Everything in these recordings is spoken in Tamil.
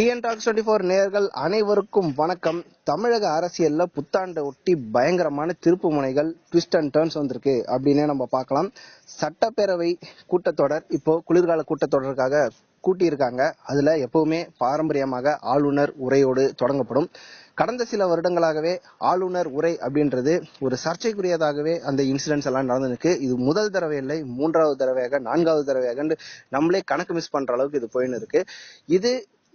டிஎன் டாக்ஸ் டுவெண்ட்டி ஃபோர் நேயர்கள் அனைவருக்கும் வணக்கம். தமிழக அரசியல்ல புத்தாண்டை ஒட்டி பயங்கரமான திருப்பு முனைகள் ட்விஸ்ட் அண்ட் டேர்ன்ஸ் வந்திருக்கு. அப்படின்னே நம்ம பார்க்கலாம். சட்டப்பேரவை கூட்டத்தொடர் இப்போ குளிர்கால கூட்டத்தொடருக்காக கூட்டியிருக்காங்க. அதுல எப்பவுமே பாரம்பரியமாக ஆளுநர் உரையோடு தொடங்கப்படும். கடந்த சில வருடங்களாகவே ஆளுநர் உரை அப்படின்றது ஒரு சர்ச்சைக்குரியதாகவே அந்த இன்சிடென்ட்ஸ் எல்லாம் நடந்துருக்கு. இது முதல் தடவை இல்லை மூன்றாவது தடவையாக நான்காவது தடவையாக நம்மளே கணக்கு மிஸ் பண்ற அளவுக்கு இது போயின்னு இருக்கு. இது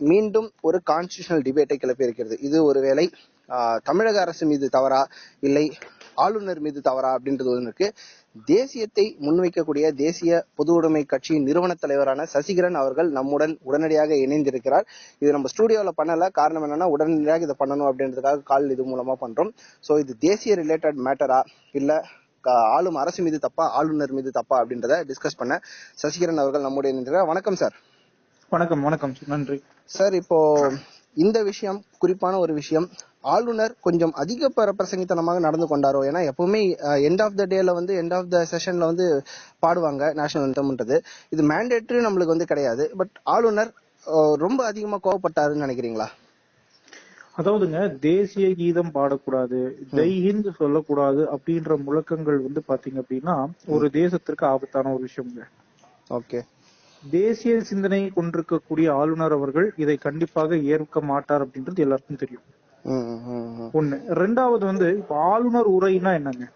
மீண்டும் ஒரு கான்ஸ்டியூஷனல் டிபேட்டை கிளப்பி இருக்கிறது. இது ஒருவேளை தமிழக அரசு மீது தவறா? இல்லை ஆளுநர் மீது தவறா அப்படின்றது ஒன்று இருக்கு. தேசியத்தை முன்வைக்கக்கூடிய தேசிய பொது உடைமை கட்சியின் நிறுவன தலைவரான சசிகரன் அவர்கள் நம்முடன் உடனடியாக இணைந்திருக்கிறார். இது நம்ம ஸ்டூடியோவில் பண்ணல. காரணம் என்னன்னா உடனடியாக இதை பண்ணணும் அப்படின்றதுக்காக கால் இது மூலமா பண்றோம். ஸோ இது தேசிய ரிலேட்டட் மேட்டரா இல்லை ஆளும் அரசு மீது தப்பா ஆளுநர் மீது தப்பா அப்படின்றத டிஸ்கஸ் பண்ண சசிகரன் அவர்கள் நம்முடைய இணைந்திருக்கிறார். வணக்கம் சார் வணக்கம் வணக்கம். நன்றி. சார் இப்போ இந்த விஷயம் குறிப்பான ஒரு விஷயம் ஆளுநர் கொஞ்சம் அதிக பர- பிரசங்கித்தனமாக நடந்து கொண்டாரோ? ஏன்னா எப்பவுமே எண்ட் ஆஃப் த டேல வந்து எண்ட் ஆஃப் த செஷன்ல வந்து பாடுவாங்க நேஷனல் அந்தம்ன்றது இது மேண்டேட்டரி நம்மளுக்கு வந்து கிடையாது. பட் ஆளுநர் ரொம்ப அதிகமா கோவப்பட்டாருன்னு நினைக்கிறீங்களா? அதாவதுங்க தேசிய கீதம் பாடக்கூடாது ஜெய் ஹிந்த் சொல்லக்கூடாது அப்படின்ற முழக்கங்கள் வந்து பாத்தீங்க அப்படின்னா ஒரு தேசத்திற்கு ஆபத்தான ஒரு விஷயம்ங்க. ஓகே. தேசிய சிந்தனை கொண்டிருக்கக்கூடிய ஆளுநர் அவர்கள் இதை கண்டிப்பாக ஏற்க மாட்டார் அப்படின்றது எல்லாருக்கும் தெரியும். ஒண்ணு. ரெண்டாவது வந்து இப்ப ஆளுநர் உரைனா என்னங்க?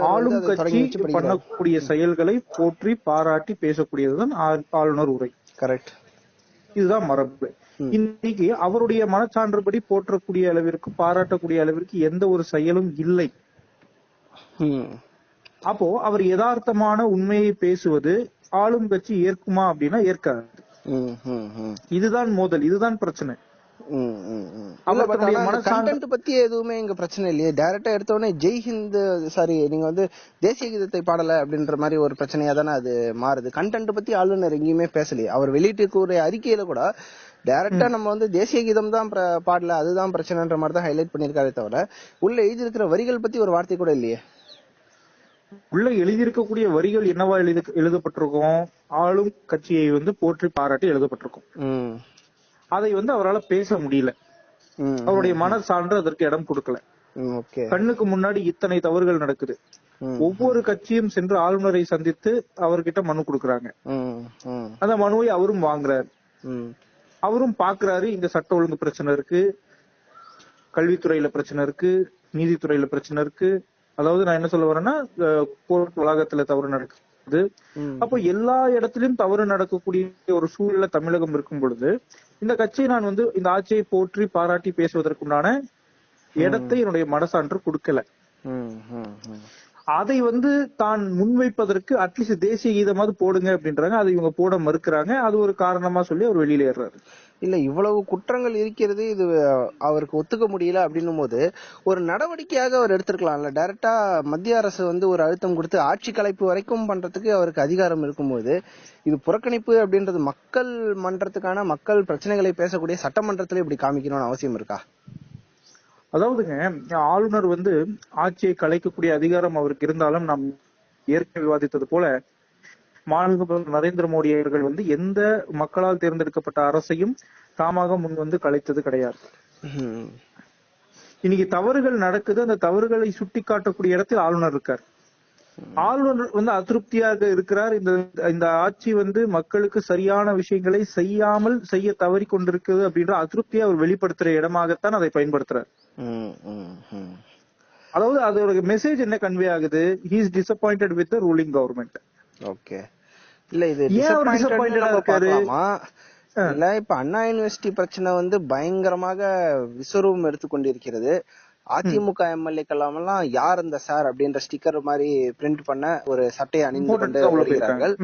ஆளும் கட்சி பண்ணக்கூடிய செயல்களை போற்றி பாராட்டி பேசக்கூடியதுதான் ஆளுநர் உரை. கரெக்ட். இதுதான் மரபு. இன்னைக்கு அவருடைய மனச்சான்றுபடி போற்றக்கூடிய அளவிற்கு பாராட்டக்கூடிய அளவிற்கு எந்த ஒரு செயலும் இல்லை. அப்போ அவர் யதார்த்தமான உண்மையை பேசுவது ஆளும் கட்சி ஏற்குமா அப்படின்னா ஏற்காது. இதுதான் மோதல் இதுதான் பிரச்சனை. பத்தி எதுவுமே இங்க பிரச்சனை இல்லையே. டைரக்டா எடுத்த உடனே ஜெய் ஹிந்த் சாரி நீங்க வந்து தேசிய கீதத்தை பாடல அப்படின்ற மாதிரி ஒரு பிரச்சனையா தானே அது மாறுது. கண்டென்ட் பத்தி ஆளுநர் எங்கேயுமே பேசலையே. அவர் வெளியிட்டிருக்கிற அறிக்கையில கூட டைரக்டா நம்ம வந்து தேசிய கீதம் தான் பாடல அதுதான் பிரச்சனைன்ற மாதிரி தான் ஹைலைட் பண்ணிருக்காரே தவிர உள்ள எழுதி இருக்கிற வரிகள் பத்தி ஒரு வார்த்தை கூட இல்லையே. உள்ள எழுதியிருக்கக்கூடிய வரிகள் என்னவா எழுதி எழுதப்பட்டிருக்கும்? ஆளும் கட்சியை வந்து போற்றி பாராட்டி எழுதப்பட்டிருக்கும். அதை வந்து அவரால பேச முடியல. அவருடைய மனசான்று அதற்கு இடம் கொடுக்கல. கண்ணுக்கு முன்னாடி இத்தனை தவறுகள் நடக்குது. ஒவ்வொரு கட்சியும் சென்று ஆளுநரை சந்தித்து அவர்கிட்ட மனு கொடுக்கறாங்க. அந்த மனுவை அவரும் வாங்குறாரு. அவரும் பாக்குறாரு இந்த சட்ட ஒழுங்கு பிரச்சனை இருக்கு கல்வித்துறையில பிரச்சனை இருக்கு நீதித்துறையில பிரச்சனை இருக்கு. அதாவது நான் என்ன சொல்ல வரேன்னா கோர்ட் வளாகத்துல தவறு நடக்குது. அப்போ எல்லா இடத்திலும் தவறு நடக்கக்கூடிய ஒரு சூழ்நிலை தமிழகம் இருக்கும் பொழுது இந்த கட்சியை நான் வந்து இந்த ஆட்சியை போற்றி பாராட்டி பேசுவதற்குண்டான இடத்தை என்னுடைய மனசான்று கொடுக்கல. அதை வந்து தான் முன்வைப்பதற்கு அட்லீஸ்ட் தேசிய கீதமாவது போடுங்க அப்படின்றாங்க. அதை இவங்க போட மறுக்கிறாங்க. அது ஒரு காரணமா சொல்லி அவர் வெளியில ஏறாரு இல்ல இவ்வளவு குற்றங்கள் இருக்கிறது இது அவருக்கு ஒத்துக்க முடியல அப்படின்னும் போது ஒரு நடவடிக்கையாக அவர் எடுத்திருக்கலாம்ல. டைரக்டா மத்திய அரசு வந்து ஒரு அழுத்தம் கொடுத்து ஆட்சி கலைப்பு வரைக்கும் பண்றதுக்கு அவருக்கு அதிகாரம் இருக்கும்போது இது புறக்கணிப்பு அப்படின்றது மக்கள் மன்றத்துக்கான மக்கள் பிரச்சனைகளை பேசக்கூடிய சட்டமன்றத்துல இப்படி காமிக்கணும்னு அவசியம் இருக்கா? அதாவதுங்க ஆளுநர் வந்து ஆட்சியை கலைக்கக்கூடிய அதிகாரம் அவருக்கு இருந்தாலும் நாம் ஏற்கனவே விவாதித்தது போல மாநில பிரதமர் நரேந்திர மோடி அவர்கள் வந்து எந்த மக்களால் தேர்ந்தெடுக்கப்பட்ட அரசையும் தாமாக முன் வந்து கலைத்தது கிடையாது. இன்னைக்கு தவறுகள் நடக்குது அந்த தவறுகளை சுட்டி காட்டக்கூடிய இடத்தில் ஆளுநர் இருக்கார். ஆளுநர் வந்து அதிருப்தியாக இருக்கிறார். இந்த இந்த ஆட்சி வந்து மக்களுக்கு சரியான விஷயங்களை செய்யாமல் செய்ய தவறி கொண்டிருக்குது அப்படின்ற அதிருப்தியை அவர் வெளிப்படுத்துற இடமாகத்தான் அதை பயன்படுத்துறார். அதாவது அதோட மெசேஜ் என்ன கன்வே ஆகுது? He is disappointed with the ruling government okay இல்ல இது? இல்ல இப்ப அண்ணா யூனிவர்சிட்டி பிரச்சனை வந்து பயங்கரமாக விஸ்வரூபம் எடுத்துக்கொண்டிருக்கிறது அதிமுக எம்எல்ஏக்கள் எல்லாம் யார் இந்த சார் அப்படின்ற ஸ்டிக்கர் மாதிரி பிரிண்ட் பண்ண ஒரு சட்டையை அணிந்து கொண்டு வருகிறார்கள்.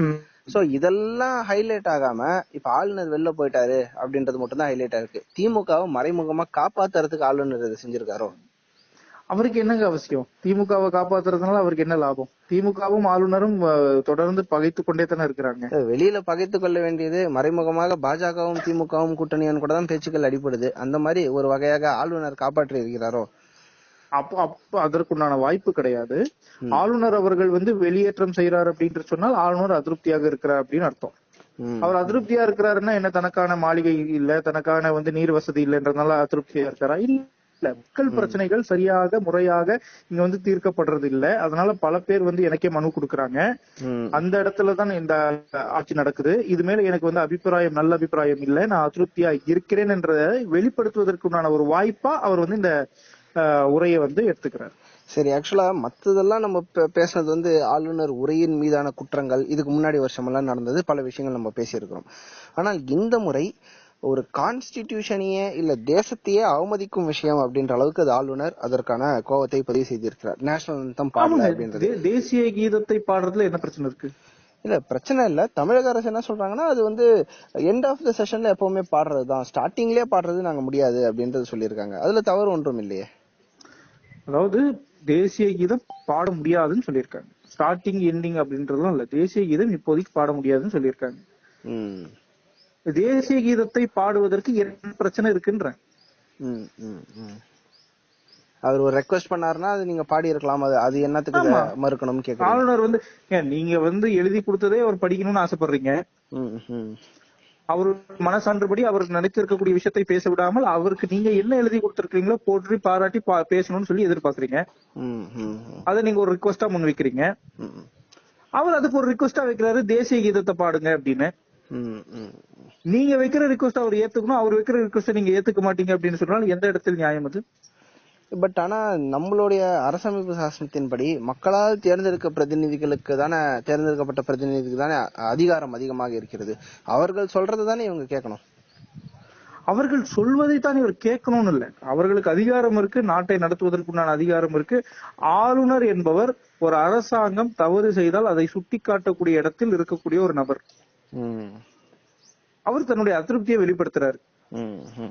சோ இதெல்லாம் ஹைலைட் ஆகாம இப்ப ஆளுநர் வெளில போயிட்டாரு அப்படின்றது மட்டும் தான் ஹைலைட் இருக்கு. திமுகவை மறைமுகமா காப்பாத்துறதுக்கு ஆளுநர் இதை செஞ்சிருக்காரோ? அவருக்கு என்னங்க அவசியம்? திமுகவை காப்பாத்துறதுனால அவருக்கு என்ன லாபம்? திமுகவும் ஆளுநரும் தொடர்ந்து பகைத்து கொண்டே தானே இருக்கிறாங்க. வெளியில பகைத்து கொள்ள வேண்டியது மறைமுகமாக பாஜகவும் திமுகவும் கூட்டணியும் கூட தான் பேச்சுக்கள் அடிபடுது. அந்த மாதிரி ஒரு வகையாக ஆளுநர் காப்பாற்றி இருக்கிறாரோ? அப்போ அப்போ அதற்குண்டான வாய்ப்பு கிடையாது. ஆளுநர் அவர்கள் வந்து வெளியேற்றம் செய்யறாரு அப்படின்னு சொன்னால் ஆளுநர் அதிருப்தியாக இருக்கிறார் அப்படின்னு அர்த்தம். அவர் அதிருப்தியா இருக்கிறாருன்னா என்ன தனக்கான மாளிகை இல்ல தனக்கான வந்து நீர் வசதி இல்லைன்றதுனால அதிருப்தியா இருக்காரா? இல்ல. மக்கள் பிரச்சனைகள் சரியாக முறையாக இங்க வந்து தீர்க்கப்படுறது இல்ல அதனால பல பேர் வந்து எனக்கே மனு கொடுக்கறாங்க. அந்த இடத்துல தான் இந்த ஆட்சி நடக்குது. இது மேல எனக்கு வந்து அபிப்பிராயம் நல்ல அபிப்பிராயம் இல்ல. நான் அதிருப்தியா இருக்கிறேன் என்றதை வெளிப்படுத்துவதற்குண்டான ஒரு வாய்ப்பா அவர் வந்து இந்த உரையை வந்து எடுத்துக்கிறார். சரி ஆக்சுவலா மத்ததெல்லாம் நம்ம பேசுனது வந்து ஆளுநர் உரையின் மீதான குற்றங்கள் இதுக்கு முன்னாடி வருஷமெல்லாம் நடந்தது பல விஷயங்கள் நம்ம பேசியிருக்கிறோம். ஆனால் இந்த முறை ஒரு கான்ஸ்டிடியூஷனையே இல்ல தேசத்தையே அவமதிக்கும் விஷயம் அப்படின்ற அளவுக்கு அது ஆளுநர் அதற்கான கோவத்தை பதிவு செய்திருக்கிறார். நேஷனல் அந்தம் பாடல அப்படின்றது. தேசிய கீதத்தை பாடுறதுல என்ன பிரச்சனை இருக்கு? இல்ல பிரச்சனை இல்ல. தமிழக அரசு என்ன சொல்றாங்கன்னா அது வந்து எண்ட் ஆஃப் த செஷன்ல எப்பவுமே பாடுறது தான் ஸ்டார்டிங்லயே பாடுறது நாங்க முடியாது அப்படின்றது சொல்லியிருக்காங்க. அதுல தவறு ஒன்றும் இல்லையே. அதாவது தேசிய கீதம் பாட முடியாதுன்னு சொல்லியிருக்காங்க. ஸ்டார்டிங் எண்டிங் அப்படின்றதுலாம் இல்ல. தேசிய கீதம் இப்போதைக்கு பாட முடியாதுன்னு சொல்லியிருக்காங்க. ம். தேசிய கீதத்தை பாடுவதற்கு என்ன பிரச்சனை இருக்குன்றேன் ம், ம், ம். அவர் ஒரு ரெக்வஸ்ட் பண்ணாருன்னா அது நீங்க பாடி இருக்கலாம் அது அது என்னத்துக்கு. மறுக்கணும்னு கேக்குறீங்க ஆளுநர் வந்து நீங்க வந்து எழுதி கொடுத்ததே அவர் படிக்கணும்னு ஆசைப்படுறீங்க. அவர் மனசான்றுபடி அவருக்கு நினைச்சிருக்கக்கூடிய விஷயத்தை பேச விடாமல் அவருக்கு நீங்க என்ன எழுதி கொடுத்திருக்கீங்களோ போற்றி பாராட்டி பேசணும்னு சொல்லி எதிர்பார்க்கறீங்க. அதை நீங்க ஒரு ரிக்வஸ்டா முன் வைக்கிறீங்க அவர் அதுக்கு ஒரு ரிக்வஸ்டா வைக்கிறாரு தேசிய கீதத்தை பாடுங்க அப்படின்னு. நீங்க வைக்கிற ரிக்வஸ்ட் அவர் ஏத்துக்கணும் அவர் வைக்கிற ரிக்வஸ்ட் நீங்க ஏத்துக்க மாட்டீங்க அப்படின்னு சொன்னால் எந்த இடத்தில் நியாயம் அது? பட் ஆனா நம்மளுடைய அரசமைப்பு சாசனத்தின்படி மக்களால் தேர்ந்தெடுக்க பிரதிநிதிகளுக்கு தானே தேர்ந்தெடுக்கப்பட்ட பிரதிநிதிக்கு தானே அதிகாரம் அதிகமாக இருக்கிறது. அவர்கள் சொல்றது தானே இவங்க கேட்கணும். அவர்கள் சொல்வதை தான் இவர் கேட்கணும்னு இல்ல. அவர்களுக்கு அதிகாரம் இருக்கு நாட்டை நடத்துவதற்குண்டான அதிகாரம் இருக்கு. ஆளுநர் என்பவர் ஒரு அரசாங்கம் தவறு செய்தால் அதை சுட்டிக்காட்டக்கூடிய இடத்தில் இருக்கக்கூடிய ஒரு நபர். அவர் தன்னுடைய அதிருப்தியை வெளிப்படுத்துறாரு.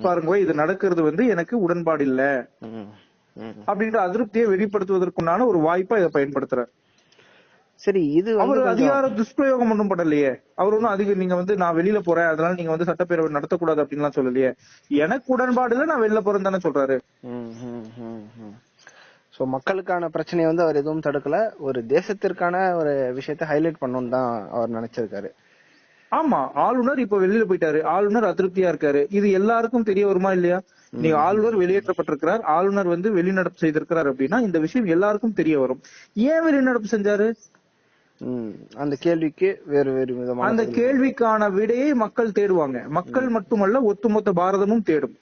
பாருங்க இது நடக்கிறது வந்து எனக்கு உடன்பாடு இல்ல. அப்படின்ற அதிருப்தியை வெளிப்படுத்துவதற்குண்டான ஒரு வாய்ப்பா இதை பயன்படுத்துறாரு. சரி இது அவர் அதிகார துஷ்பிரயோகம் ஒன்றும் பண்ணலையே. அவர் ஒன்றும் அதிக நீங்க வந்து நான் வெளியில போறேன் அதனால நீங்க வந்து சட்டப்பேரவை நடத்தக்கூடாது அப்படின்லாம் சொல்லலையே. எனக்கு உடன்பாடு இல்ல நான் வெளியில போறேன்னு தானே சொல்றாரு. சோ மக்களுக்கான பிரச்சனையை வந்து அவர் எதுவும் தடுக்கல. ஒரு தேசத்திற்கான ஒரு விஷயத்தை ஹைலைட் பண்ணணும்னு தான் அவர் நினைச்சிருக்காரு. ஆமா ஆளுநர் இப்ப வெளியில போயிட்டாரு. ஆளுநர் அதிருப்தியா இருக்காரு. இது எல்லாருக்கும் தெரிய வருமா இல்லையா? நீங்க ஆளுநர் வெளியேற்றப்பட்டிருக்கிறார். ஆளுநர் வந்து வெளிநடப்பு செய்திருக்கிறார் அப்படின்னா இந்த விஷயம் எல்லாருக்கும் தெரிய வரும். ஏன் வெளிநடப்பு செஞ்சாரு? அந்த கேள்விக்கு வேறு வேறு விதமான அந்த. கேள்விக்கான விடையை மக்கள் தேடுவாங்க. மக்கள் மட்டுமல்ல ஒட்டுமொத்த பாரதமும் தேடும்.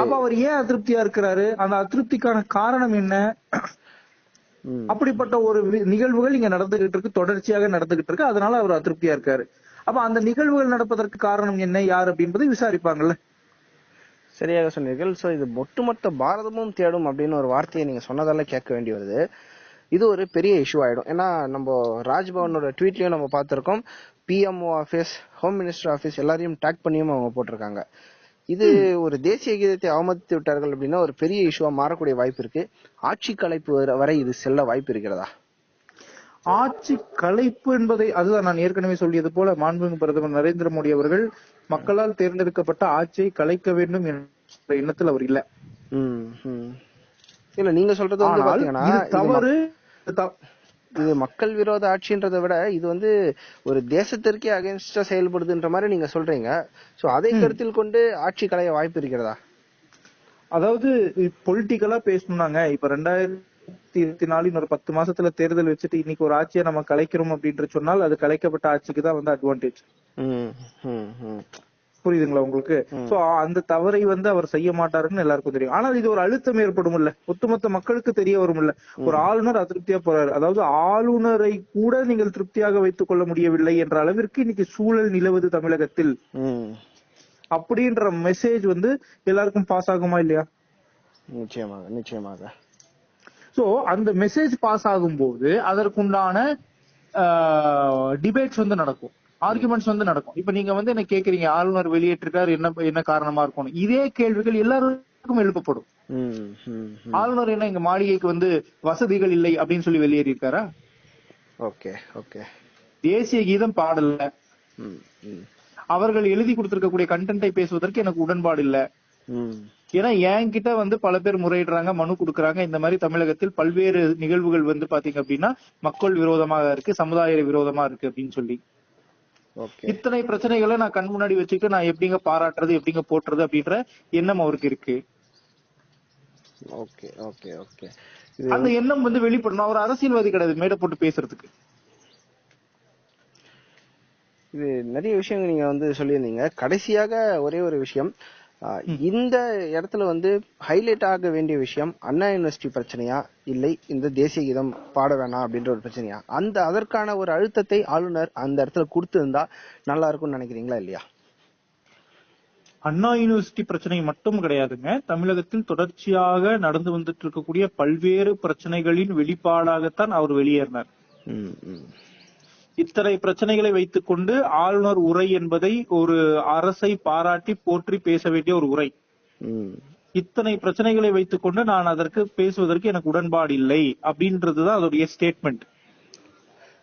அப்ப அவர் ஏன் அதிருப்தியா இருக்கிறாரு? அந்த அதிருப்திக்கான காரணம் என்ன? அப்படிப்பட்ட ஒரு நிகழ்வுகள் இங்க நடந்துகிட்டு இருக்கு தொடர்ச்சியாக நடந்துகிட்டு இருக்கு அதனால அவர் அதிருப்தியா இருக்காரு. அப்ப அந்த நிகழ்வுகள் நடப்பதற்கு காரணம் என்ன யார் அப்படின்றதை விசாரிப்பாங்கல்ல? சரியாக சொன்னீர்கள். சோ இது ஒட்டுமொத்த பாரதமும் தேடும் அப்படின்னு ஒரு வார்த்தையை நீங்க சொன்னதால கேட்க வேண்டி வருது. இது ஒரு பெரிய இஷ்யூ ஆயிடும். ஏன்னா நம்ம ராஜ்பவனோட ட்வீட்லயும் நம்ம பார்த்திருக்கோம். PMO office home minister office எல்லாரையும் டேக் பண்ணியும் அவங்க போட்டிருக்காங்க. இது ஒரு தேசிய கீதத்தை அவமதித்து விட்டார்கள் அப்படின்னா ஒரு பெரிய இஷ்யூவா மாறக்கூடிய வாய்ப்பு இருக்கு. ஆட்சி கலைப்பு வர- இது செல்ல வாய்ப்பு இருக்கிறதா? ஆட்சி கலைப்பு என்பதை அதுதான் நான் ஏற்கனவே சொல்லியது போல மாண்புமிகு பிரதமர் நரேந்திர மோடி அவர்கள் மக்களால் தேர்ந்தெடுக்கப்பட்ட ஆட்சியை கலைக்க வேண்டும் என்ற எண்ணத்தில் அவர் இல்ல. இல்ல நீங்க சொல்றது தவறு. இது மக்கள் விரோத ஆட்சின்றதை விட இது வந்து ஒரு தேசத்திற்கே அகைன்ஸ்டா செயல்படுதுன்ற மாதிரி நீங்க சொல்றீங்க. சோ அதை கருத்தில் கொண்டு ஆட்சி கலைய வாய்ப்பு இருக்கிறதா? அதாவது பொலிட்டிக்கலா பேசணும்னாங்க. இப்ப ரெண்டாயிரத்தி இருபத்தி நாலு இன்னொரு பத்து மாசத்துல தேர்தல் வச்சுட்டு இன்னைக்கு ஒரு ஆட்சியை நம்ம கலைக்கிறோம் அப்படின்ற சொன்னால் அது கலைக்கப்பட்ட ஆட்சிக்கு தான் வந்து அட்வான்டேஜ். புரியுதுங்களா உங்களுக்கு? சோ அந்த தவறை வந்து அவர் செய்ய மாட்டாருன்னு எல்லாருக்கும் தெரியும். ஆனால் இது ஒரு அழுத்தம் ஏற்படும் இல்ல ஒட்டுமொத்த மக்களுக்கு தெரிய வரும் இல்ல ஒரு ஆளுநர் அதிருப்தியா போறாரு. அதாவது ஆளுநரை கூட நீங்கள் திருப்தியாக வைத்துக் கொள்ள முடியவில்லை என்ற அளவிற்கு இன்னைக்கு சூழல் நிலவுது தமிழகத்தில். அப்படின்ற மெசேஜ் வந்து எல்லாருக்கும் பாஸ் ஆகுமா இல்லையா? நிச்சயமாக நிச்சயமாக. சோ அந்த மெசேஜ் பாஸ் ஆகும்போது அதற்குண்டான டிபேட்ஸ் வந்து நடக்கும். ஆர்குமெண்ட்ஸ் வந்து நடக்கும். இப்ப நீங்க வந்து என்ன கேக்குறீங்க? ஆளுநர் வெளியேற்றிருக்காரு என்ன என்ன காரணமா இருக்கும் இதே கேள்விகள் எல்லாருக்கும் எழுப்பப்படும். ஆளுநர் என்ன எங்க மாளிகைக்கு வந்து வசதிகள் இல்லை அப்படின்னு சொல்லி வெளியேறியிருக்காரா? Okay okay. தேசிய கீதம் பாடல. அவர்கள் எழுதி கொடுத்திருக்கக்கூடிய கண்டென்ட்டை பேசுவதற்கு எனக்கு உடன்பாடு இல்ல. ஏன்னா என்கிட்ட வந்து பல பேர் முறையிடுறாங்க மனு கொடுக்கறாங்க. இந்த மாதிரி தமிழகத்தில் பல்வேறு நிகழ்வுகள் வந்து பாத்தீங்க அப்படின்னா மக்கள் விரோதமாக இருக்கு சமுதாய விரோதமா இருக்கு அப்படின்னு சொல்லி. இத்தனை பிரச்சனைகளை நான் கண் முன்னாடி வச்சுக்கிட்டு நான் எப்படிங்க பாராட்டுறது எப்படிங்க போட்டுறது அப்படின்ற எண்ணம் அவருக்கு இருக்கு. ஓகே ஓகே ஓகே அந்த எண்ணம் வந்து வெளிப்படணும். அவர் அரசியல்வாதி கிடையாது மேடை போட்டு பேசுறதுக்கு. இது நிறைய விஷயங்கள் நீங்க வந்து சொல்லியிருந்தீங்க. கடைசியாக ஒரே ஒரு விஷயம். இந்த இடத்துல வந்து ஹைலைட் ஆக வேண்டிய விஷயம் அண்ணா யூனிவர்சிட்டி பிரச்சனையா? இல்லை இந்த தேசிய கீதம் பாட வேணாம் அப்படின்ற ஒரு பிரச்சனையா? அந்த அதற்கான ஒரு அழுத்தத்தை ஆளுநர் அந்த இடத்துல கொடுத்திருந்தா நல்லா இருக்கும்னு நினைக்கிறீங்களா இல்லையா? அண்ணா யூனிவர்சிட்டி பிரச்சனை மட்டும் கிடையாதுங்க. தமிழகத்தில் தொடர்ச்சியாக நடந்து வந்துட்டு இருக்கக்கூடிய பல்வேறு பிரச்சனைகளின் வெளிப்பாடாகத்தான் அவர் வெளியேறினார். இத்தனை பிரச்சனைகளை வைத்துக்கொண்டு ஆளுநர் உரை என்பதை ஒரு அரசை பாராட்டி போற்றி பேச வேண்டிய ஒரு உரை. இத்தனை பிரச்சனைகளை வைத்துக்கொண்டு நான் அதற்கு பேசுவதற்கு எனக்கு உடன்பாடு இல்லை அப்படின்றதுதான் அதோடைய ஸ்டேட்மெண்ட்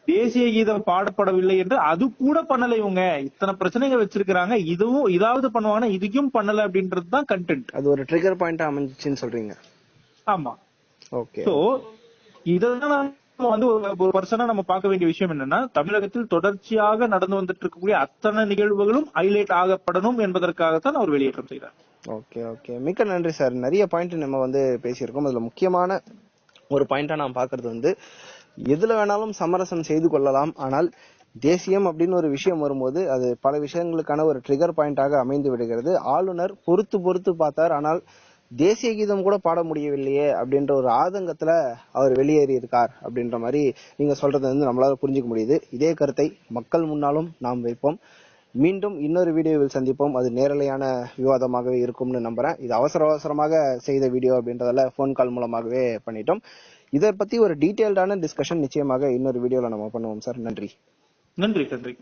தேசிய கீதம் பாடப்படவில்லை என்று அது கூட பண்ணல இவங்க. இத்தனை பிரச்சனைகள் வச்சிருக்கிறாங்க. இதுவும் இதாவது பண்ணுவாங்கன்னா இதுக்கும் பண்ணல அப்படின்றது தான் கண்டென்ட் அது ஒரு ட்ரிகர் பாயிண்டா அமைஞ்சிச்சுன்னு சொல்றீங்க. ஆமா. ஓகே. சோ இதெல்லாம் வந்து ஒரு பர்சனா நம்ம பார்க்க வேண்டிய விஷயம் என்னன்னா தமிழகத்தில் தொடர்ச்சியாக நடந்து வந்துட்டு இருக்கக்கூடிய அத்தனை நிகழ்வுகளும் ஹைலைட் ஆகப்படணும் என்பதற்காகத்தான் அவர் வெளியேற்றம் செய்தார். Okay okay. மிக்க நன்றி சார் நிறைய பாயிண்ட் நம்ம வந்து பேசியிருக்கோம். அதுல முக்கியமான ஒரு பாயிண்டா நான் பாக்குறது வந்து எதுல வேணாலும் சமரசம் செய்து கொள்ளலாம். ஆனால் தேசியம் அப்படின்னு ஒரு விஷயம் வரும்போது அது பல விஷயங்களுக்கான ஒரு ட்ரிகர் பாயிண்டாக அமைந்து விடுகிறது. ஆளுநர் பொறுத்து பொறுத்து பார்த்தார். ஆனால் தேசிய கீதம் கூட பாட முடியவில்லையே அப்படின்ற ஒரு ஆதங்கத்துல அவர் வெளியேறி இருக்கார் அப்படின்ற மாதிரி நீங்க சொல்றது வந்து நம்மளால புரிஞ்சுக்க முடியுது. இதே கருத்தை மக்கள் முன்னாலும் நாம் வைப்போம். மீண்டும் இன்னொரு வீடியோவில் சந்திப்போம். அது நேரலையான விவாதமாகவே இருக்கும்னு நம்புறேன். இது அவசர அவசரமாக செய்த வீடியோ அப்படின்றதால ஃபோன் கால் மூலமாகவே பண்ணிட்டோம். இதை பத்தி ஒரு டீட்டெயில்டான டிஸ்கஷன் நிச்சயமாக இன்னொரு வீடியோல நம்ம பண்ணுவோம் சார். நன்றி. நன்றி நன்றி.